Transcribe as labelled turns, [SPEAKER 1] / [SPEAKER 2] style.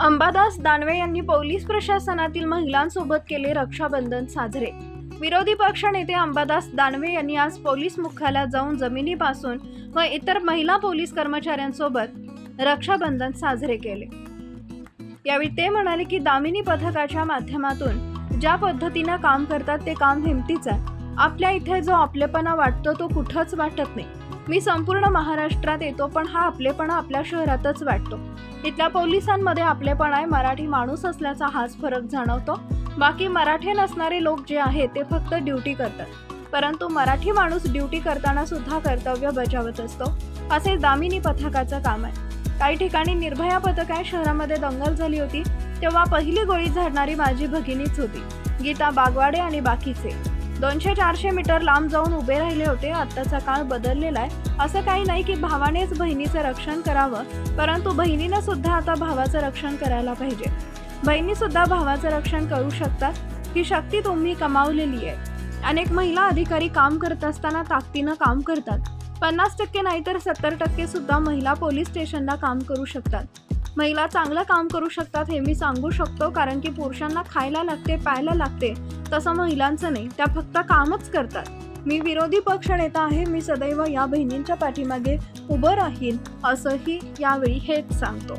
[SPEAKER 1] अंबादास दानवे यांनी पोलीस प्रशासनातील महिलांसोबत केले रक्षाबंधन साजरे. विरोधी पक्ष नेते अंबादास दानवे यांनी आज पोलीस मुख्यालयात जाऊन जमिनीपासून व इतर महिला पोलीस कर्मचाऱ्यांसोबत रक्षाबंधन साजरे केले. यावेळी ते म्हणाले की दामिनी पथकाच्या माध्यमातून ज्या पद्धतीनं काम करतात ते काम हिमतीचं आहे. आपल्या इथे जो आपलेपणा वाटतो तो कुठंच वाटत नाही. मी संपूर्ण महाराष्ट्रात येतो पण हा आपलेपणा आपल्या शहरातच वाटतो. इथल्या पोलिसांमध्ये आपलेपणा आहे मराठी माणूस असल्याचा हाच फरक जाणवतो. बाकी मराठी नसणारे लोक जे आहेत ते फक्त ड्युटी करतात. परंतु मराठी माणूस ड्युटी करताना सुद्धा कर्तव्य बजावत असतो. असे दामिनी पथकाचं काम आहे. काही ठिकाणी निर्भया पथक शहरामध्ये दंगल झाली होती तेव्हा पहिली गोळी झाडणारी माझी भगिनीच होती. गीता बागवाडे आणि बाकीचे. दोनशे चारशे मीटर लांब जाऊन उभे राहिले होते. आत्ताचा काळ बदललेला आहे. असं काही नाही की भावानेच बहिणीचं रक्षण करावं परंतु बहिणीनं सुद्धा आता भावाचं रक्षण करायला पाहिजे. बहिणी सुद्धा भावाचं रक्षण करू शकतात. ही शक्ती तुम्ही कमावलेली आहे. अनेक महिला अधिकारी काम करत असताना ताकदीनं काम करतात. पन्नास टक्के नाही तर सत्तर टक्के सुद्धा महिला पोलीस स्टेशनला काम करू शकतात. महिला चांगलं काम करू शकतात हे मी सांगू शकतो कारण की पुरुषांना खायला लागते प्यायला लागते तसं महिलांचं नाही त्या फक्त कामच करतात. मी विरोधी पक्ष नेता आहे मी सदैव या बहिणींच्या पाठीमागे उभं राहीन असंही यावेळी हेच सांगतो.